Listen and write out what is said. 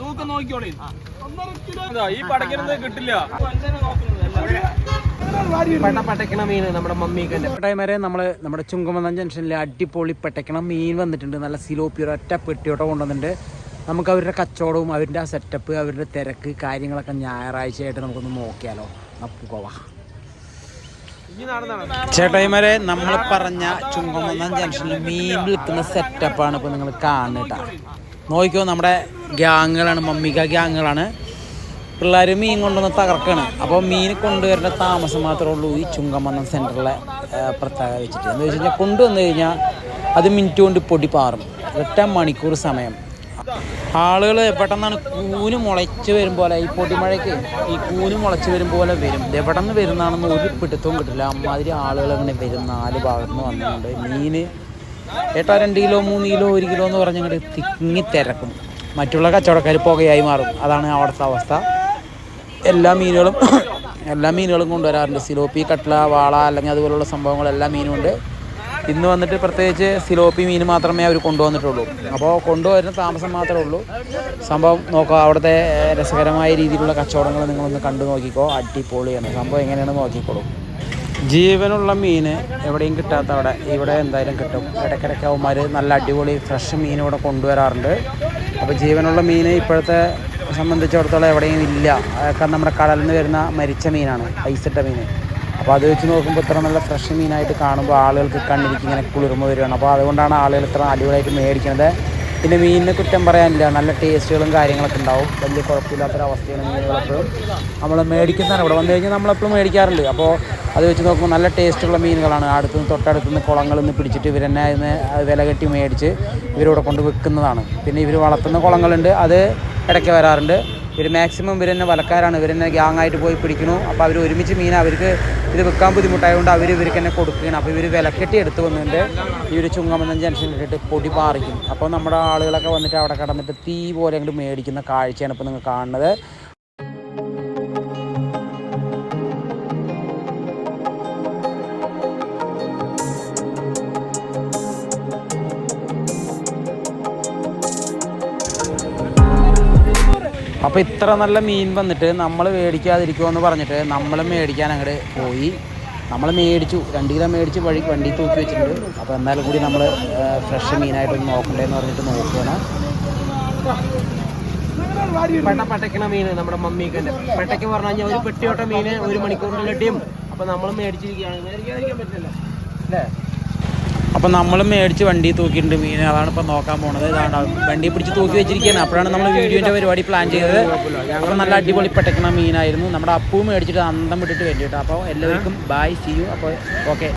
തൂക്കം നോക്കിക്കോളി. ഇതാ, ഈ പടക്കരുന്നത് കിട്ടില്ല. പടക്കണ മീൻ നമ്മുടെ ചുങ്കമന്നം ജംഗ്ഷനിലെ അടിപൊളി പെട്ടക്കണ മീൻ വന്നിട്ടുണ്ട്. നല്ല സിലോപ്പി ഒറ്റ പെട്ടിയോട്ടം കൊണ്ടുവന്നിട്ടുണ്ട്. നമുക്ക് അവരുടെ കച്ചവടവും അവരുടെ ആ സെറ്റപ്പ് അവരുടെ തിരക്ക് കാര്യങ്ങളൊക്കെ ഞായറാഴ്ചയായിട്ട് നമുക്കൊന്ന് നോക്കിയാലോ. പോവാ. ചേട്ടായിമാരെ നമ്മൾ പറഞ്ഞ ചുങ്കമന്നം ജംഗ്ഷനിൽ മീൻ വിൽക്കുന്ന സെറ്റപ്പാണ് ഇപ്പൊ നിങ്ങൾ കാണുന്നത്. കേട്ടോ നോക്കിക്കോ നമ്മുടെ ഗ്യാങ്ങുകളാണ് മമ്മിക്ക ഗ്യാങ്ങുകളാണ്. പിള്ളേർ മീൻ കൊണ്ടുവന്ന് തകർക്കാണ്. അപ്പോൾ മീൻ കൊണ്ടുവരേണ്ട താമസം മാത്രമേ ഉള്ളൂ ഈ ചുങ്കമന്നം സെന്ററിലെ പ്രത്യേകത വെച്ചിട്ട്. എന്ന് വെച്ച് കഴിഞ്ഞാൽ കൊണ്ടുവന്നു കഴിഞ്ഞാൽ അത് മിനിറ്റ് കൊണ്ട് പൊടി പാറും. ഒറ്റ മണിക്കൂർ സമയം. ആളുകൾ പെട്ടെന്നാണ് കൂന് മുളച്ച് വരും പോലെ ഈ പൊടിമഴയ്ക്ക് ഈ കൂന് മുളച്ച് വരും പോലെ വരും. എവിടെ നിന്ന് വരുന്നതാണെന്ന് ഒരു പിടുത്തവും കിട്ടില്ല. അമ്മാതിരി ആളുകൾ അങ്ങനെ വരും നാല് ഭാഗത്ത് നിന്ന് വന്നുകൊണ്ട് മീൻ ഏട്ടാ രണ്ട് കിലോ മൂന്ന് കിലോ ഒരു കിലോ എന്ന് പറഞ്ഞങ്ങോട്ട് തിങ്ങി തിരക്കും. മറ്റുള്ള കച്ചവടക്കാർ പുകയായി മാറും. അതാണ് അവിടുത്തെ അവസ്ഥ. എല്ലാ മീനുകളും എല്ലാ മീനുകളും കൊണ്ടുവരാറുണ്ട്. സിലോപ്പി കട്ട്ല വാള അല്ലെങ്കിൽ അതുപോലുള്ള സംഭവങ്ങൾ എല്ലാ മീനും ഉണ്ട്. ഇന്ന് വന്നിട്ട് പ്രത്യേകിച്ച് സിലോപ്പി മീൻ മാത്രമേ അവർ കൊണ്ടുവന്നിട്ടുള്ളൂ. അപ്പോൾ കൊണ്ടുവരുന്ന താമസം മാത്രമേ ഉള്ളൂ. സംഭവം നോക്കുക അവിടുത്തെ രസകരമായ രീതിയിലുള്ള കച്ചവടങ്ങൾ നിങ്ങളൊന്ന് കണ്ടു നോക്കിക്കോ. അടിപൊളിയാണ്. സംഭവം എങ്ങനെയാണ് നോക്കിക്കോളൂ. ജീവനുള്ള മീൻ എവിടെയും കിട്ടാത്ത അവിടെ. ഇവിടെ എന്തായാലും കിട്ടും. ഇടയ്ക്കിടയ്ക്ക് അവന്മാർ നല്ല അടിപൊളി ഫ്രഷ് മീൻ ഇവിടെ കൊണ്ടുവരാറുണ്ട്. അപ്പോൾ ജീവനുള്ള മീൻ ഇപ്പോഴത്തെ സംബന്ധിച്ചിടത്തോളം എവിടെയും ഇല്ല. അതൊക്കെ നമ്മുടെ കടലിൽ നിന്ന് വരുന്ന മരിച്ച മീനാണ് ഐസിട്ട മീൻ. അപ്പോൾ അത് വെച്ച് നോക്കുമ്പോൾ ഇത്ര നല്ല ഫ്രഷ് മീനായിട്ട് കാണുമ്പോൾ ആളുകൾക്ക് കണ്ണിരിക്കും ഇങ്ങനെ കുളിർമ വരികയാണ്. അപ്പോൾ അതുകൊണ്ടാണ് ആളുകൾ ഇത്ര അടിപൊളിയായിട്ട് മേടിക്കുന്നത് പിന്നെ മീനിനെ കുറ്റം പറയാനില്ല. നല്ല ടേസ്റ്റുകളും കാര്യങ്ങളൊക്കെ ഉണ്ടാവും. വലിയ കുഴപ്പമില്ലാത്തൊരവസ്ഥയാണ് മീനുകളെപ്പോഴും. നമ്മൾ മേടിക്കുന്നതാണ്. ഇവിടെ വന്നു കഴിഞ്ഞാൽ നമ്മളെപ്പോഴും മേടിക്കാറുണ്ട്. അപ്പോൾ അത് വെച്ച് നോക്കുമ്പോൾ നല്ല ടേസ്റ്റുള്ള മീനുകളാണ്. അടുത്ത് നിന്ന് തൊട്ടടുത്ത് നിന്ന് കുളങ്ങളിൽ നിന്ന് പിടിച്ചിട്ട് ഇവർ തന്നെ അതിന് വില കെട്ടി മേടിച്ച് ഇവരിവിടെ കൊണ്ട് വിൽക്കുന്നതാണ് പിന്നെ ഇവർ വളർത്തുന്ന കുളങ്ങളുണ്ട്. അത് ഇടയ്ക്ക് വരാറുണ്ട്. ഇവർ മാക്സിമം ഇവർ തന്നെ വലക്കാരാണ്. ഇവർ തന്നെ ഗ്യാങ് ആയിട്ട് പോയി പിടിക്കുന്നു. അപ്പോൾ അവർ ഒരുമിച്ച് മീൻ അവർക്ക് ഇത് വിൽക്കാൻ ബുദ്ധിമുട്ടായതുകൊണ്ട് അവർ ഇവർക്ക് തന്നെ കൊടുക്കുകയാണ്. അപ്പോൾ ഇവർ വിലക്കെട്ടി എടുത്ത് വന്നിട്ട് ഈ ഒരു ചുങ്കമന്നം ഇട്ടിട്ട് പൊടി പാറിക്കും. അപ്പോൾ നമ്മുടെ ആളുകളൊക്കെ വന്നിട്ട് അവിടെ കിടന്നിട്ട് തീ പോലെ അങ്ങോട്ട് മേടിക്കുന്ന കാഴ്ചയാണ് ഇപ്പോൾ നിങ്ങൾ കാണുന്നത്. അപ്പോൾ ഇത്ര നല്ല മീൻ വന്നിട്ട് നമ്മൾ മേടിക്കാതിരിക്കുമോ എന്ന് പറഞ്ഞിട്ട് നമ്മൾ മേടിക്കാൻ അങ്ങോട്ട് പോയി. നമ്മൾ മേടിച്ചു രണ്ട് കിലോ മേടിച്ച് വഴി വണ്ടി തൂക്കി വെച്ചിട്ടുണ്ട്. അപ്പോൾ എന്നാലും കൂടി നമ്മൾ ഫ്രഷ് മീനായിട്ടൊന്ന് നോക്കണ്ടേന്ന് പറഞ്ഞിട്ട് നോക്കുകയാണ്. പെട്ട പട്ടയ്ക്കണ മീൻ നമ്മുടെ മമ്മിക്കന്റെ പട്ടയ്ക്ക് പറഞ്ഞു കഴിഞ്ഞാൽ ഒരു പെട്ടിയോട്ട മീൻ ഒരു മണിക്കൂറിൽ കിട്ടിയും. അപ്പോൾ നമ്മൾ മേടിച്ചിരിക്കുകയാണ്. പറ്റില്ല അല്ലേ? അപ്പം നമ്മൾ മേടിച്ച് വണ്ടി തൂക്കിയിട്ടുണ്ട് മീൻ. അതാണ് ഇപ്പം നോക്കാൻ പോണത്. ഇതാണ് വണ്ടി പിടിച്ച് തൂക്കി വെച്ചിരിക്കുകയാണ് അപ്പോഴാണ് നമ്മൾ വീഡിയോന്റെ പരിപാടി പ്ലാൻ ചെയ്തത്. ഞങ്ങൾ നല്ല അടിപൊളി പെട്ടക്കണ മീനായിരുന്നു. നമ്മുടെ അപ്പൂ മേടിച്ചിട്ട് അന്തം വിട്ടിട്ട് വേണ്ടിയിട്ട് അപ്പോൾ എല്ലാവർക്കും ബായ് സി യു അപ്പോൾ ഓക്കെ